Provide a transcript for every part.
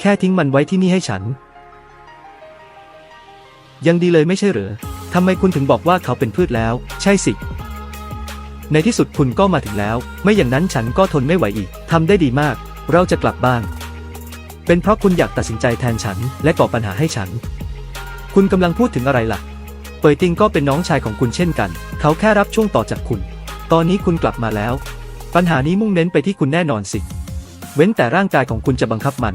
แค่ทิ้งมันไว้ที่นี่ให้ฉัน ยังดีเลยไม่ใช่เหรอทำไมคุณถึงบอกว่าเขาเป็นพืชแล้ว ใช่สิ ในที่สุดคุณก็มาถึงแล้ว ไม่อย่างนั้นฉันก็ทนไม่ไหวอีกทำได้ดีมาก เราจะกลับบ้าน เป็นเพราะคุณอยากตัดสินใจแทนฉัน และก่อปัญหาให้ฉัน คุณกำลังพูดถึงอะไรล่ะ เปยติงก็เป็นน้องชายของคุณเช่นกัน เขาแค่รับช่วงต่อจากคุณ ตอนนี้คุณกลับมาแล้ว ปัญหานี้มุ่งเน้นไปที่คุณแน่นอนสิ เว้นแต่ร่างกายของคุณจะบังคับมัน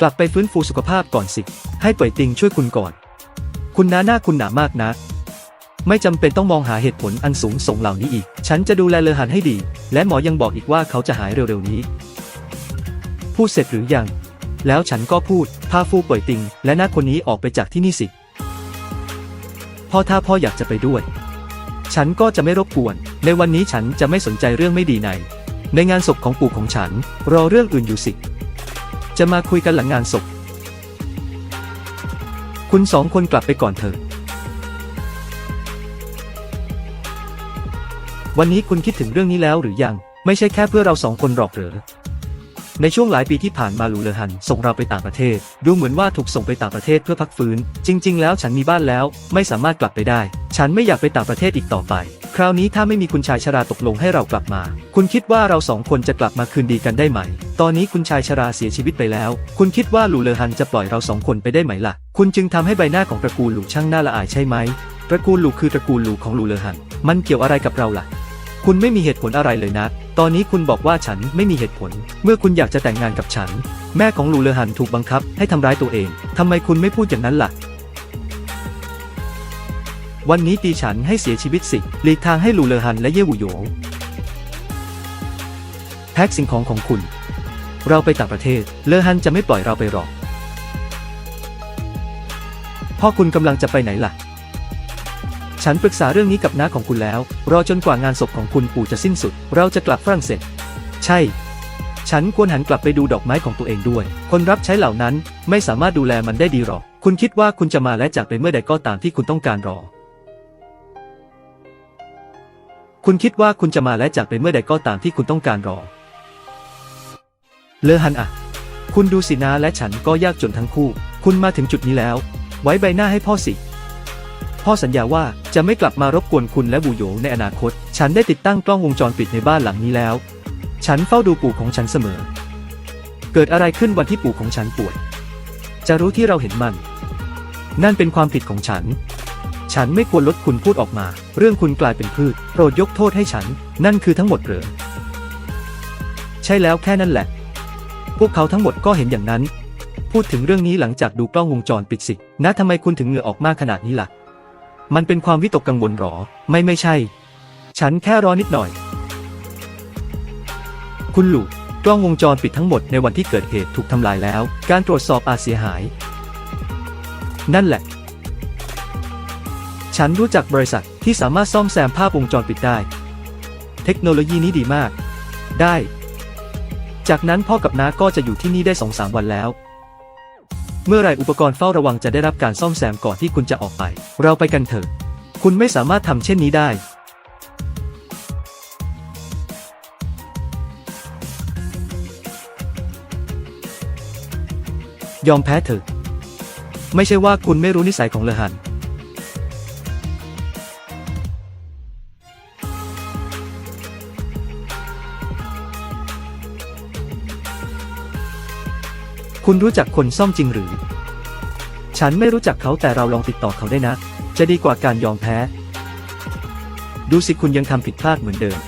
กลับไปฟื้นฟูสุขภาพก่อนสิ ให้ป่วยติงช่วยคุณก่อน คุณน้าหน้าคุณหนามากนะ ไม่จำเป็นต้องมองหาเหตุผลอันสูงส่งเหล่านี้อีก ฉันจะดูแลเลอหันให้ดี และหมอยังบอกอีกว่าเขาจะหายเร็วๆนี้ พูดเสร็จหรือยัง แล้วฉันก็พูดพาฟูป่วยติง และน้าคนนี้ออกไปจากที่นี่สิ พ่อถ้าพ่ออยากจะไปด้วย ฉันก็จะไม่รบกวน ในวันนี้ฉันจะไม่สนใจเรื่องไม่ดีในในงานศพของปู่ของฉัน รอเรื่องอื่นอยู่สิ จะมาคุยกันหลังงานศพ คุณสองคนกลับไปก่อนเถอะ วันนี้คุณคิดถึงเรื่องนี้แล้วหรือยัง ไม่ใช่แค่เพื่อเราสองคนหรอกเหรอในช่วงหลายปีที่ผ่านมาลูเลหัน ส่งเราไปต่างประเทศ ดูเหมือนว่าถูกส่งไปต่างประเทศเพื่อพักฟื้น จริง ๆ แล้วฉันมีบ้านแล้ว ไม่สามารถกลับไปได้ ฉันไม่อยากไปต่างประเทศอีกต่อไป คราวนี้ถ้าไม่มีคุณชายชราตกลงให้เรากลับมา คุณคิดว่าเราสองคนจะกลับมาคืนดีกันได้ไหม ตอนนี้คุณชายชราเสียชีวิตไปแล้ว คุณคิดว่าหลูเลอหันจะปล่อยเราสองคนไปได้ไหมล่ะ คุณจึงทำให้ใบหน้าของตระกูลหลูช่างน่าละอายใช่ไหม ตระกูลหลูคือตระกูลหลูของหลูเลอหัน มันเกี่ยวอะไรกับเราล่ะ คุณไม่มีเหตุผลอะไรเลยนะ ตอนนี้คุณบอกว่าฉันไม่มีเหตุผล เมื่อคุณอยากจะแต่งงานกับฉัน แม่ของหลูเลอหันถูกบังคับให้ทำร้ายตัวเองทำไมคุณไม่พูดอย่างนั้นล่ะ วันนี้ตีฉันให้เสียชีวิตสิ หลีกทางให้หลูเลอหันและเย่หวูโหยงแพ็คสิ่งของของคุณ เราไปต่างประเทศ เลอหันจะไม่ปล่อยเราไปหรอก พ่อคุณกำลังจะไปไหนล่ะ ฉันปรึกษาเรื่องนี้กับน้าของคุณแล้ว รอจนกว่างานศพของคุณปู่จะสิ้นสุด เราจะกลับฝรั่งเศส ใช่ ฉันควรหันกลับไปดูดอกไม้ของตัวเองด้วย คนรับใช้เหล่านั้นไม่สามารถดูแลมันได้ดีหรอก คุณคิดว่าคุณจะมาและจากไปเมื่อใดก็ตามที่คุณต้องการรอ คุณคิดว่าคุณจะมาและจากไปเมื่อใดก็ตามที่คุณต้องการรอ เลอฮันอะคุณดูสินะและฉันก็ยากจนทั้งคู่ คุณมาถึงจุดนี้แล้ว ไว้ใบหน้าให้พ่อสิ พ่อสัญญาว่าจะไม่กลับมารบกวนคุณและบูโยในอนาคต ฉันได้ติดตั้งกล้องวงจรปิดในบ้านหลังนี้แล้ว ฉันเฝ้าดูปู่ของฉันเสมอ เกิดอะไรขึ้นวันที่ปู่ของฉันป่วย จะรู้ที่เราเห็นมัน นั่นเป็นความผิดของฉัน ฉันไม่ควรลดคุณพูดออกมา เรื่องคุณกลายเป็นพืช โปรดยกโทษให้ฉัน นั่นคือทั้งหมดเหรอ ใช่แล้วแค่นั้นแหละ พวกเขาทั้งหมดก็เห็นอย่างนั้น พูดถึงเรื่องนี้หลังจากดูกล้องวงจรปิดสิ นะทำไมคุณถึงเหงื่อออกมากขนาดนี้ล่ะ มันเป็นความวิตกกังวลหรอ ไม่ไม่ใช่ ฉันแค่รอนิดหน่อย คุณหลูกล้องวงจรปิดทั้งหมดในวันที่เกิดเหตุถูกทำลายแล้ว การตรวจสอบอาจเสียหาย นั่นแหละ ฉันรู้จักบริษัทที่สามารถซ่อมแซมภาพวงจรปิดได้ เทคโนโลยีนี้ดีมาก ได้ จากนั้นพ่อกับน้าก็จะอยู่ที่นี่ได้สองสามวันแล้ว เมื่อไรอุปกรณ์เฝ้าระวังจะได้รับการซ่อมแซมก่อนที่คุณจะออกไป เราไปกันเถอะ คุณไม่สามารถทำเช่นนี้ได้ยอมแพ้เถอะ ไม่ใช่ว่าคุณไม่รู้นิสัยของเลอหัน คุณรู้จักคนซ่อมจริงหรือ ฉันไม่รู้จักเขาแต่เราลองติดต่อเขาได้นะ จะดีกว่าการยอมแพ้ ดูสิคุณยังทำผิดพลาดเหมือนเดิม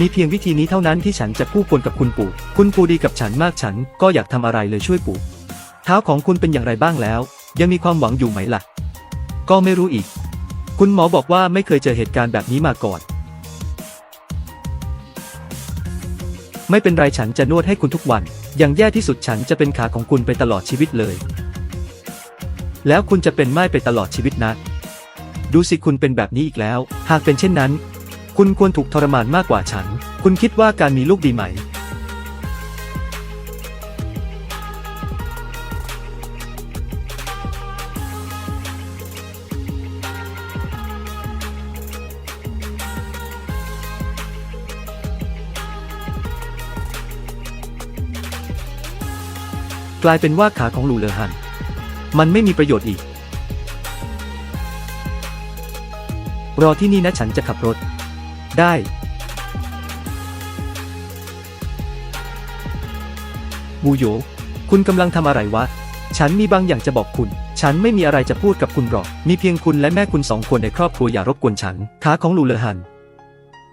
มีเพียงวิธีนี้เท่านั้นที่ฉันจะคู่ควรกับคุณปู่ คุณปู่ดีกับฉันมากฉันก็อยากทำอะไรเลยช่วยปู่ เท้าของคุณเป็นอย่างไรบ้างแล้ว ยังมีความหวังอยู่ไหมล่ะ ก็ไม่รู้อีก คุณหมอบอกว่าไม่เคยเจอเหตุการณ์แบบนี้มาก่อน ไม่เป็นไรฉันจะนวดให้คุณทุกวัน อย่างแย่ที่สุดฉันจะเป็นขาของคุณไปตลอดชีวิตเลย แล้วคุณจะเป็นไม้ไปตลอดชีวิตนะ ดูสิคุณเป็นแบบนี้อีกแล้ว หากเป็นเช่นนั้น คุณควรถูกทรมานมากกว่าฉัน คุณคิดว่าการมีลูกดีไหม กลายเป็นว่าขาของลูเลอหัน มันไม่มีประโยชน์อีก รอที่นี่นะฉันจะขับรถ ได้ บูโย คุณกำลังทำอะไรวะ ฉันมีบางอย่างจะบอกคุณ ฉันไม่มีอะไรจะพูดกับคุณหรอก มีเพียงคุณและแม่คุณสองคนในครอบครัวอย่ารบกวนฉัน ขาของลูเลอหัน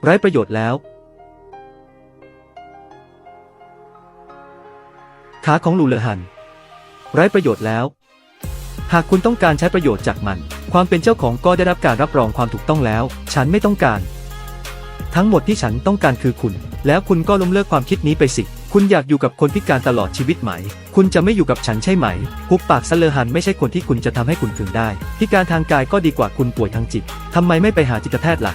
ไร้ประโยชน์แล้ว ขาของลูเลอหัน ไร้ประโยชน์แล้ว หากคุณต้องการใช้ประโยชน์จากมัน ความเป็นเจ้าของก็ได้รับการรับรองความถูกต้องแล้ว ฉันไม่ต้องการ ทั้งหมดที่ฉันต้องการคือคุณ แล้วคุณก็ล้มเลิกความคิดนี้ไปสิ คุณอยากอยู่กับคนพิการตลอดชีวิตไหม คุณจะไม่อยู่กับฉันใช่ไหมหุบปากซะเลอหันไม่ใช่คนที่คุณจะทำให้คุณถึงได้ พิการทางกายก็ดีกว่าคุณป่วยทางจิตทำไมไม่ไปหาจิตแพทย์ล่ะ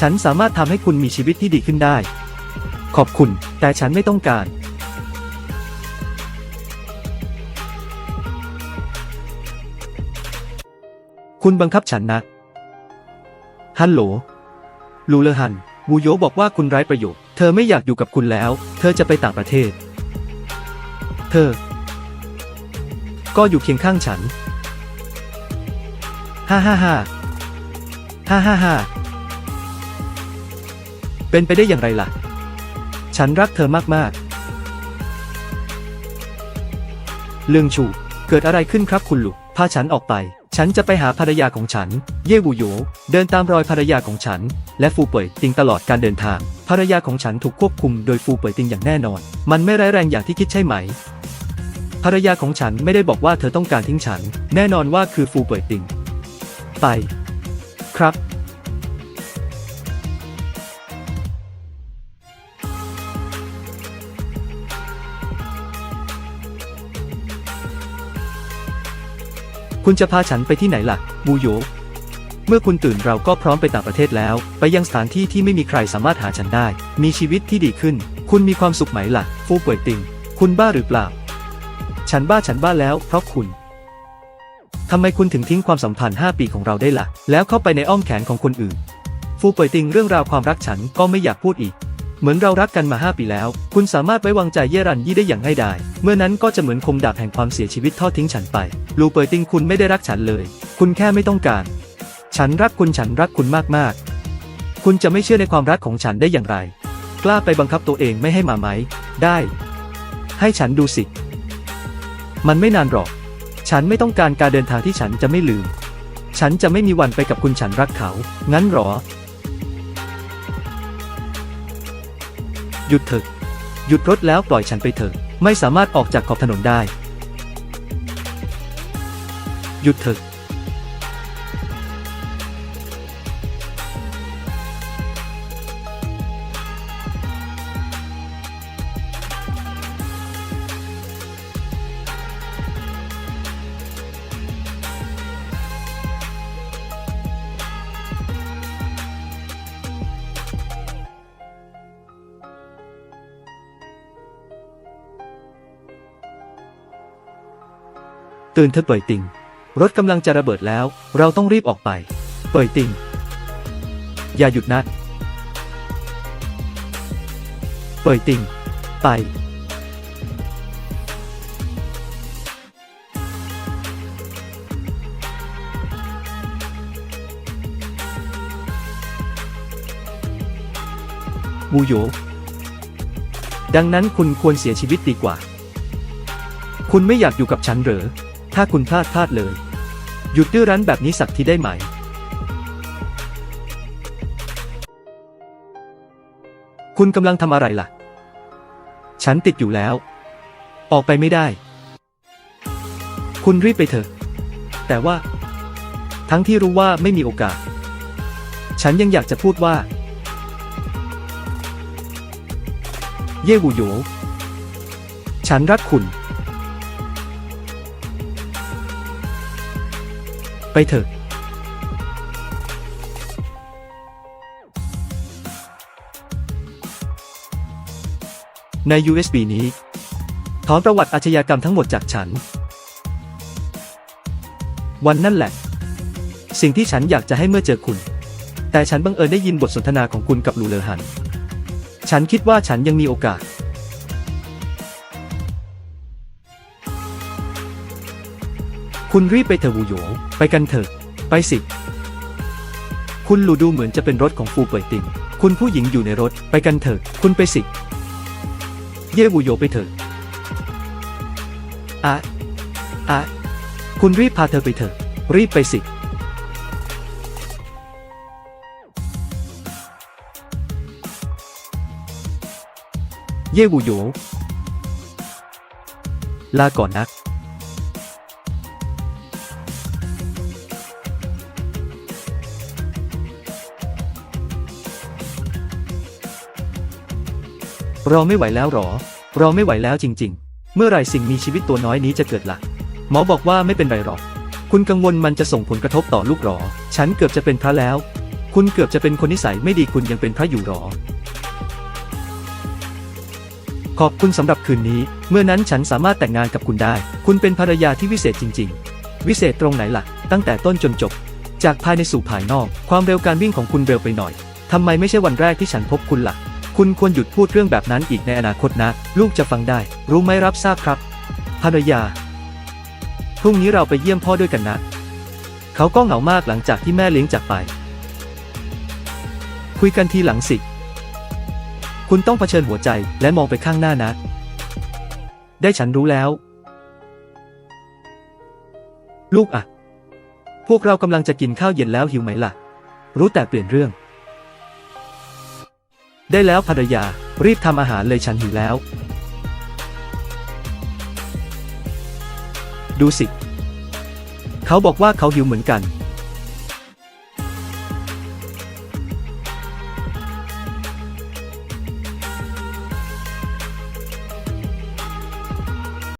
ฉันสามารถทำให้คุณมีชีวิตที่ดีขึ้นได้ ขอบคุณ แต่ฉันไม่ต้องการ คุณบังคับฉันนะ ฮัลโหล ลูเลอฮันบูโยบอกว่าคุณไร้ประโยชน์ เธอไม่อยากอยู่กับคุณแล้ว เธอจะไปต่างประเทศ เธอ ก็อยู่เคียงข้างฉัน ฮ่าฮ่าฮ่าฮ่าฮ่าฮ่าเป็นไปได้อย่างไรล่ะ ฉันรักเธอมาก ๆ เรื่องชู เกิดอะไรขึ้นครับคุณลูกพาฉันออกไป ฉันจะไปหาภรรยาของฉัน เย่บูโยเดินตามรอยภรรยาของฉัน และฟูเป่ยติงตลอดการเดินทาง ภรรยาของฉันถูกควบคุมโดยฟูเป่ยติงอย่างแน่นอน มันไม่ร้ายแรงอย่างที่คิดใช่ไหม ภรรยาของฉันไม่ได้บอกว่าเธอต้องการทิ้งฉัน แน่นอนว่าคือฟูเป่ยติง ไป ครับ คุณจะพาฉันไปที่ไหนล่ะ บูโย เมื่อคุณตื่นเราก็พร้อมไปต่างประเทศแล้ว ไปยังสถานที่ที่ไม่มีใครสามารถหาฉันได้ มีชีวิตที่ดีขึ้น คุณมีความสุขไหมล่ะ ฟูป่วยติง คุณบ้าหรือเปล่า ฉันบ้าฉันบ้าแล้ว เพราะคุณทำไมคุณถึงทิ้งความสัมพันธ์ 5 ปีของเราได้ล่ะ แล้วเข้าไปในอ้อมแขนของคนอื่น ฟูป่วยติงเรื่องราวความรักฉันก็ไม่อยากพูดอีก เหมือนเรารักกันมา 5 ปีแล้ว คุณสามารถไว้วางใจเยรันยี่ได้อย่างง่ายดายเมื่อนั้นก็จะเหมือนคมดาบแห่งความเสียชีวิตทอดทิ้งฉันไป ลูเปยติงคุณไม่ได้รักฉันเลย คุณแค่ไม่ต้องการ ฉันรักคุณฉันรักคุณมากๆ คุณจะไม่เชื่อในความรักของฉันได้อย่างไร กล้าไปบังคับตัวเองไม่ให้มาไหม ได้ ให้ฉันดูสิ มันไม่นานหรอก ฉันไม่ต้องการการเดินทางที่ฉันจะไม่ลืม ฉันจะไม่มีวันไปกับคุณฉันรักเขา งั้นหรอ หยุดเถอะ หยุดรถแล้วปล่อยฉันไปเถอะ ไม่สามารถออกจากขอบถนนได้ หยุดเถอะ ตื่นเธอเปิดติง รถกำลังจะระเบิดแล้ว เราต้องรีบออกไป เปิดติง อย่าหยุดนะเปิดติง ไปบูโย ดังนั้นคุณควรเสียชีวิตดีกว่า คุณไม่อยากอยู่กับฉันเหรอ ถ้าคุณพลาดพลาดเลย หยุดดื้อรั้นแบบนี้สักทีได้ไหมคุณกำลังทำอะไรล่ะ ฉันติดอยู่แล้ว ออกไปไม่ได้ คุณรีบไปเถอะ แต่ว่า ทั้งที่รู้ว่าไม่มีโอกาส ฉันยังอยากจะพูดว่า เย่วูโย ฉันรักคุณ ไปเถอะใน USB นี้ ถอนประวัติอาชญากรรมทั้งหมดจากฉัน วันนั่นแหละ สิ่งที่ฉันอยากจะให้เมื่อเจอคุณ แต่ฉันบังเอิญได้ยินบทสนทนาของคุณกับลูเลอหัน ฉันคิดว่าฉันยังมีโอกาส คุณรีบไปเถอะวูโหยไปกันเถอะ ไปสิ คุณหลูดูเหมือนจะเป็นรถของฟูเป่ยติงคุณผู้หญิงอยู่ในรถ ไปกันเถอะ คุณไปสิ เย่วูโยไปเถอะอะอะคุณรีบพาเธอไปเถอะ รีบไปสิเย่วูโยลาก่อนนะรอไม่ไหวแล้วหรอ เรอไม่ไหวแล้วจริง ๆ เมื่อไหร่สิ่งมีชีวิตตัวน้อยนี้จะเกิดละ่ะ หมอบอกว่าไม่เป็นไรหรอก คุณกังวลมันจะส่งผลกระทบต่อลูกหรอ ฉันเกือบจะเป็นพระแล้ว คุณเกือบจะเป็นคนนิสัยไม่ดีคุณยังเป็นพระอยู่หรอ ขอบคุณสำหรับคืนนี้ เมื่อนั้นฉันสามารถแต่งงานกับคุณได้ คุณเป็นภรรยาที่วิเศษจริง ๆ วิเศษตรงไหนล่ะ ตั้งแต่ต้นจนจบ จากภายในสู่ภายนอก ความเร็วการวิ่งของคุณเร็วไปหน่อยทำไมไม่ใช่วันแรกที่ฉันพบคุณล่ะ คุณควรหยุดพูดเรื่องแบบนั้นอีกในอนาคตนะ ลูกจะฟังได้ รู้ไหมรับทราบครับ ภรรยา พรุ่งนี้เราไปเยี่ยมพ่อด้วยกันนะ เขาก็เหงามากหลังจากที่แม่เลี้ยงจากไป คุยกันทีหลังสิ คุณต้องเผชิญหัวใจและมองไปข้างหน้านะ ได้ฉันรู้แล้ว ลูกอะพวกเรากำลังจะกินข้าวเย็นแล้วหิวไหมล่ะ รู้แต่เปลี่ยนเรื่อง ได้แล้วภรรยา รีบทำอาหารเลยฉันหิวแล้ว ดูสิ เขาบอกว่าเขาหิวเหมือนกัน